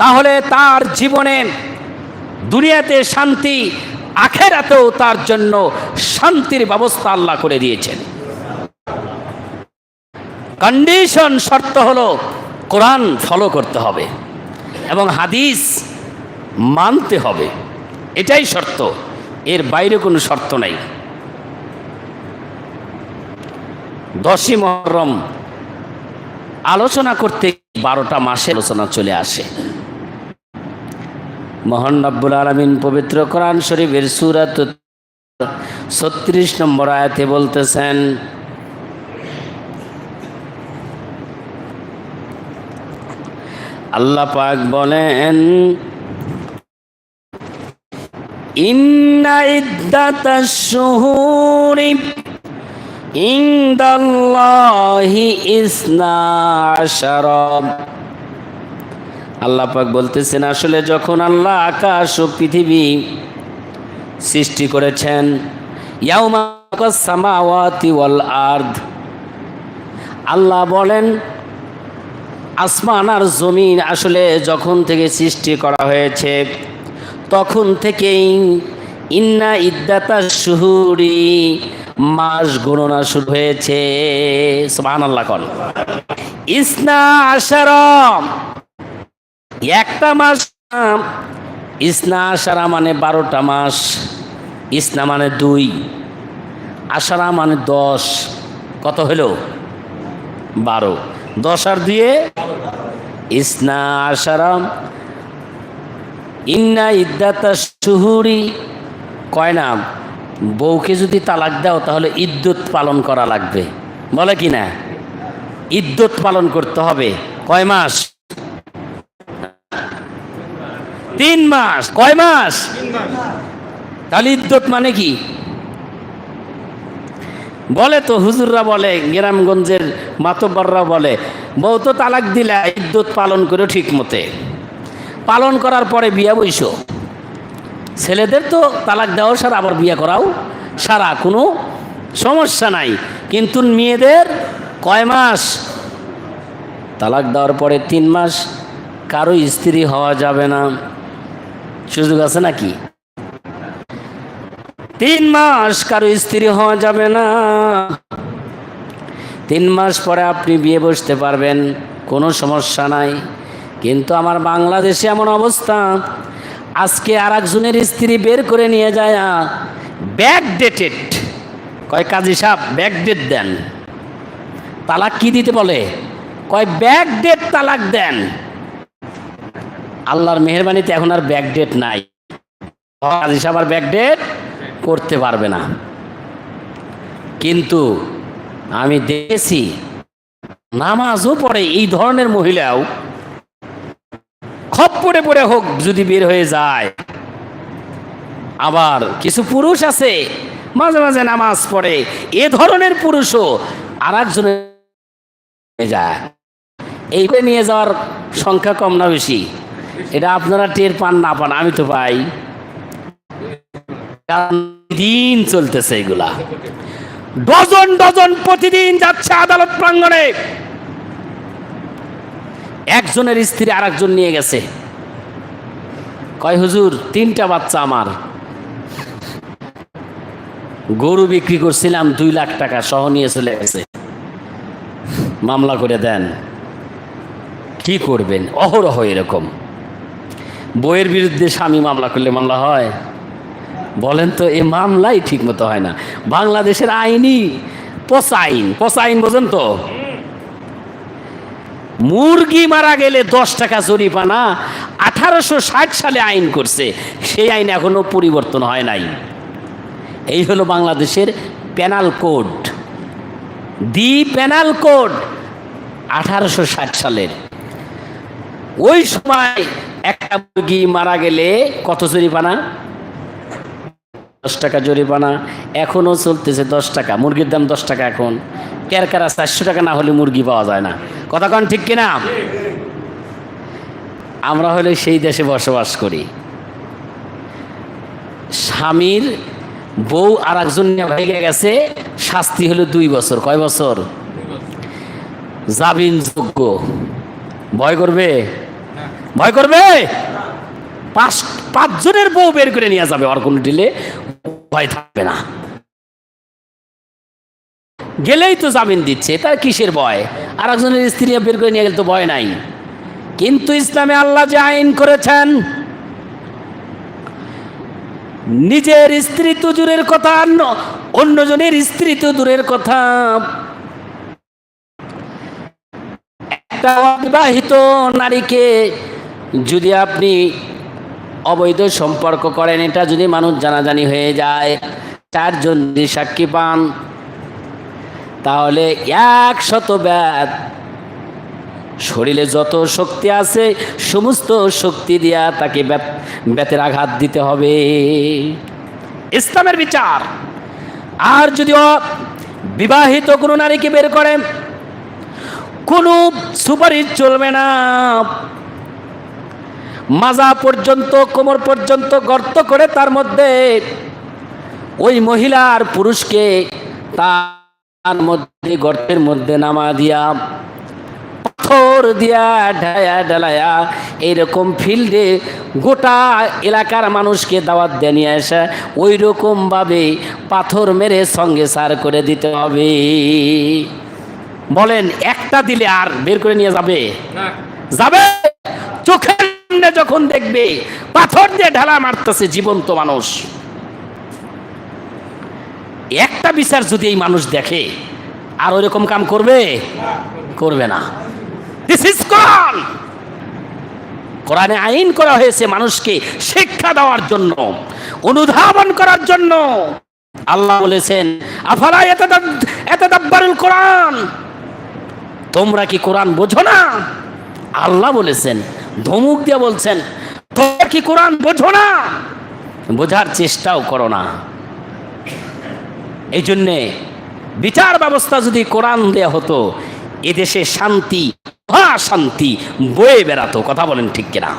তাহলে তার জীবনে দুনিয়াতে শান্তি, আখেরাতেও তার জন্য শান্তির ব্যবস্থা আল্লাহ করে দিয়েছেন। কন্ডিশন শর্ত হলো কোরআন ফলো করতে হবে এবং হাদিস মানতে হবে। এটাই শর্ত, এর বাইরে কোনো শর্ত নাই। দশই মহরম আলোচনা করতে বারোটা মাসে আলোচনা চলে আসে। মহান রব্বুল আলমিন পবিত্র কোরআন শরীফের সুরাত ছত্রিশ নম্বর আয়াতে বলতেছেন, আল্লাহ পাক বলেন ইনদাল্লাহি ইসনা আশারা। আল্লাহ পাক বলতেছেন, আসলে যখন আল্লাহ আকাশ ও পৃথিবী সৃষ্টি করেছেন আল্লাহ বলেন, আসমান আর জমিন আসলে যখন থেকে সৃষ্টি করা হয়েছে, তখন থেকেই ইন্না ইদ্দাতা শুহুরি মাস গণনা শুরু হয়েছে। সুবহান আল্লাহ কন। ইসনা আশারম একটা মাস ইসনা আশারা মানে বারোটা মাস, ইসনা মানে দুই, আশারা মানে দশ, কত হলো? বারো। দশ আর দিয়ে, ইসনা আশারাম ইন্না ইদ্দাতা শুহুরি কয় না, বউকে যদি তালাক দাও তাহলে ইদ্যুৎ পালন করা লাগবে। বলে কি না? ইদ্যুৎ পালন করতে হবে। কয় মাস? তিন মাস, কয় মাস? তাহলে ইদ্যুৎ মানে কি? বলে তো হুজুররা বলে, গ্রামগঞ্জের মাতব্বররা বলে, বউ তো তালাক দিলে ইদ্যুৎ পালন করে ঠিক মতে। পালন করার পরে বিয়া বইস ছেলেদের তো তালাক দেওয়াও সারা, আবার বিয়ে করাও সারা, কোনো সমস্যা নাই। কিন্তু মেয়েদের কয় মাস? তালাক দেওয়ার পরে তিন মাস কারও স্ত্রী হওয়া যাবে না। সুযোগ আছে নাকি? তিন মাস কারও স্ত্রী হওয়া যাবে না। তিন মাস পরে আপনি বিয়ে বসতে পারবেন, কোনো সমস্যা নাই। কিন্তু আমার বাংলাদেশে এমন অবস্থা, আজকে আর একজনের স্ত্রী বের করে নিয়ে যায় ব্যাক ডেটেড কয় কাজী সাহ ব্যাক ডেট দেন। তালাক কি দিতে বলে? কয় ব্যাক ডেট তালাক দেন। আল্লাহর মেহরবানিতে এখন আর ব্যাক ডেট নাই। কাজী সাহেব আর ব্যাক ডেট করতে পারবে না। কিন্তু আমি দেখেছি নামাজও পড়ে এই ধরনের মহিলাও খপ্পরে পড়ে পড়ে হোক যদি বের হয়ে যায়। আবার কিছু পুরুষ আছে, মাঝে মাঝে নামাজ পড়ে, এ ধরনের পুরুষও আর একজনের যায়। এই নিয়ে যাওয়ার সংখ্যা কম না বেশি। এটা আপনারা টের পান না পান, আমি তো পাই। দিন চলতেছে এগুলা। ডজন ডজন প্রতিদিন যাচ্ছে আদালত প্রাঙ্গণে। একজনের স্ত্রী আর একজন নিয়ে গেছে। কয়, হুজুর, তিনটা বাচ্চা আমার। গরু বিক্রি করছিলাম দুই লাখ টাকা, সহ নিয়ে চলে গেছে। মামলা করে দেন। কি করবেন? অহরহ এরকম। বইয়ের বিরুদ্ধে স্বামী মামলা করলে মামলা হয়। বলেন তো, এ মামলাই ঠিক মতো হয় না। বাংলাদেশের আইনই পচা আইন পচা আইন বোঝেন তো। মুরগি মারা গেলে দশ টাকা জরিমানা আঠারোশো ষাট সালে আইন করছে। সেই আইন এখনও পরিবর্তন হয় নাই। এই হলো বাংলাদেশের penal code. The penal code আঠারোশো ষাট সালের। ওই সময় একটা মুরগি মারা গেলে কত জরিমানা? দশ টাকা জরিমানা। এখনও চলতেছে দশ টাকা। মুরগির দাম দশ টাকা এখন। কেরকারা চারশো টাকা না হলে মুরগি পাওয়া যায় না। কথা কন ঠিক কিনা? আমরা হলে সেই দেশে বসবাস করি। স্বামীর বউ আর একজন ভেঙে গেছে শাস্তি হলো দুই বছর। কয় বছর? জামিন যোগ্য ভয় করবে? ভয় করবে? পাঁচ, পাঁচজনের বউ বের করে নিয়ে যাবে আর কোনো দিলে ভয় থাকবে না। গেলেই তো জামিন দিচ্ছে তার কিসের ভয়? আর একজনের স্ত্রী বের করে নিয়ে গেলে তো ভয় নাই। কিন্তু ইসলামে আল্লাহ যে আইন করেছেন, নিজের স্ত্রী তো দূরের কথা অন্যজনের স্ত্রী তো দূরের কথা। একটা অবিবাহিত নারীকে যদি আপনি অবৈধ সম্পর্ক করেন, এটা যদি মানুষ জানাজানি হয়ে যায়, চারজন যদি সাক্ষী পান, তাহলে একশত ব্যাত। শরীরে যত শক্তি আছে, সমস্ত শক্তি দিয়া তাকে ব্যাত- ব্যাতের আঘাত দিতে হবে। ইসলামের বিচার। আর যদি বিবাহিত কোনো নারীকে বের করেন, কোনো সুপারিশ চলবে না। মাজা পর্যন্ত কোমর পর্যন্ত গর্ত করে তার মধ্যে ওই মহিলার পুরুষকে তার মধ্যে গর্তের মধ্যে নামা দিয়া পাথর দিয়া ঢায়া ঢালায়া এইরকম ফিল্ডে গোটা এলাকার মানুষকে দাওয়াত দিয়ে নিয়ে আসা। ওই রকমভাবে পাথর মেরে সঙ্গে সার করে দিতে হবে। বলেন একটা দিলে আর বের করে নিয়ে যাবে? যাবে? চোখের যখন দেখবে, পাথর দিয়ে ঢালা মারতেছে জীবন্ত মানুষ। একটা বিচার যদি এই মানুষ দেখে, আর ওইরকম কাম করবে? করবে না। দিস ইজ কোরআন কোরআনে আইন করা হয়েছে মানুষকে শিক্ষা দেওয়ার জন্য, অনুধাবন করার জন্য। আল্লাহ বলেছেন, আফালা এতদাব্বারুল কোরআন? তোমরা কি কোরআন বোঝো না? আল্লাহ বলেছেন ধমুক দিয়ে বলছেন, তোমরা কি কোরআন বোঝো না? বোঝার চেষ্টাও করো না। এই জন্যে বিচার ব্যবস্থা যদি কোরআন দেয়া হতো, এদেশে শান্তি মহা শান্তি বয়ে বেড়াতো, কথা বলেন ঠিক কিনা?